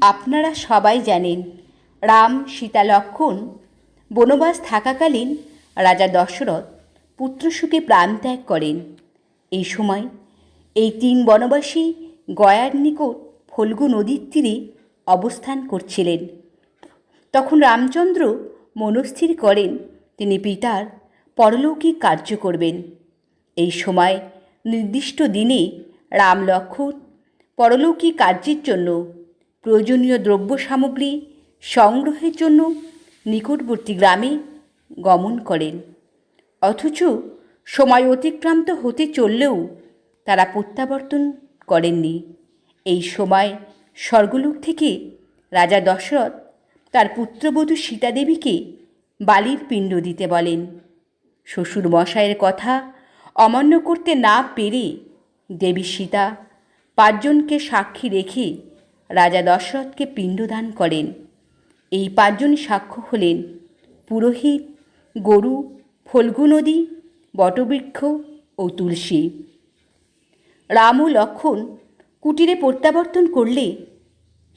আপনারা সবাই জানেন, রাম, সীতা, লক্ষণ, বনবাস থাকাকালীন রাজা দশরথ পুত্রসুখে প্রাণত্যাগ করেন। এই সময় এই তিন বনবাসী গয়ার নিকট ফল্গু নদীর তীরে অবস্থান করছিলেন। তখন রামচন্দ্র মনস্থির করেন, তিনি পিতার পরলৌকিক কার্য করবেন। এই সময় নির্দিষ্ট দিনে রাম লক্ষ্মণ পরলৌকিক কার্যের জন্য প্রয়োজনীয় দ্রব্য সামগ্রী সংগ্রহের জন্য নিকটবর্তী গ্রামে গমন করেন। অথচ সময় অতিক্রান্ত হতে চললেও তারা প্রত্যাবর্তন করেননি। এই সময় স্বর্গলোক থেকে রাজা দশরথ তার পুত্রবধূ সীতাদেবীকে বালির পিণ্ড দিতে বলেন। শ্বশুর মশাইয়ের কথা অমান্য করতে না পেরে দেবী সীতা পাঁচজনকে সাক্ষী রেখে রাজা দশরথকে পিণ্ডদান করেন। এই পাঁচজন সাক্ষ্য হলেন পুরোহিত, গরু, ফল্গু নদী, বটবৃক্ষ ও তুলসী। রাম ও লক্ষণ কুটিরে প্রত্যাবর্তন করলে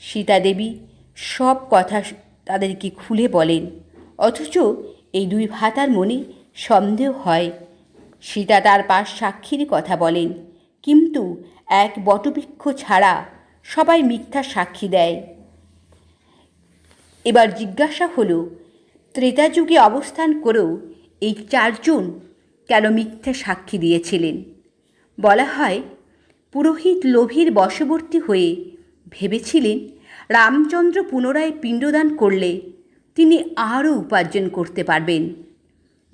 সীতাদেবী সব কথা তাদেরকে খুলে বলেন। অথচ এই দুই ভাতার মনে সন্দেহ হয়। সীতা তার পাশ সাক্ষীর কথা বলেন, কিন্তু এক বটবৃক্ষ ছাড়া সবাই মিথ্যা সাক্ষী দেয়। এবার জিজ্ঞাসা হলো, ত্রেতা যুগে অবস্থান করেও এই চারজন কেন মিথ্যা সাক্ষী দিয়েছিলেন? বলা হয়, পুরোহিত লোভীর বশবর্তী হয়ে ভেবেছিলেন, রামচন্দ্র পুনরায় পিণ্ডদান করলে তিনি আরও উপার্জন করতে পারবেন।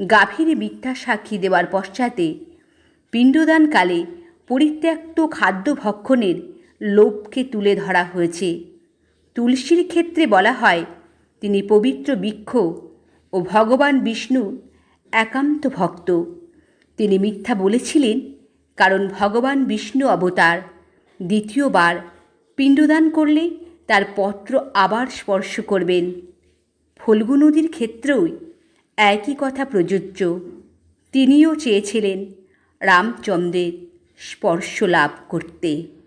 গাভীর মিথ্যা সাক্ষী দেওয়ার পশ্চাতে পিণ্ডদানকালে পরিত্যক্ত খাদ্য ভক্ষণের লোভকে তুলে ধরা হয়েছে। তুলসীর ক্ষেত্রে বলা হয়, তিনি পবিত্র বৃক্ষ ও ভগবান বিষ্ণু একান্ত ভক্ত। তিনি মিথ্যা বলেছিলেন, কারণ ভগবান বিষ্ণু অবতার দ্বিতীয়বার পিণ্ডদান করলে তার পত্র আবার স্পর্শ করবেন। ফল্গু নদীর ক্ষেত্রেও একই কথা প্রযোজ্য। তিনিও চেয়েছিলেন রামচন্দ্রের স্পর্শ লাভ করতে।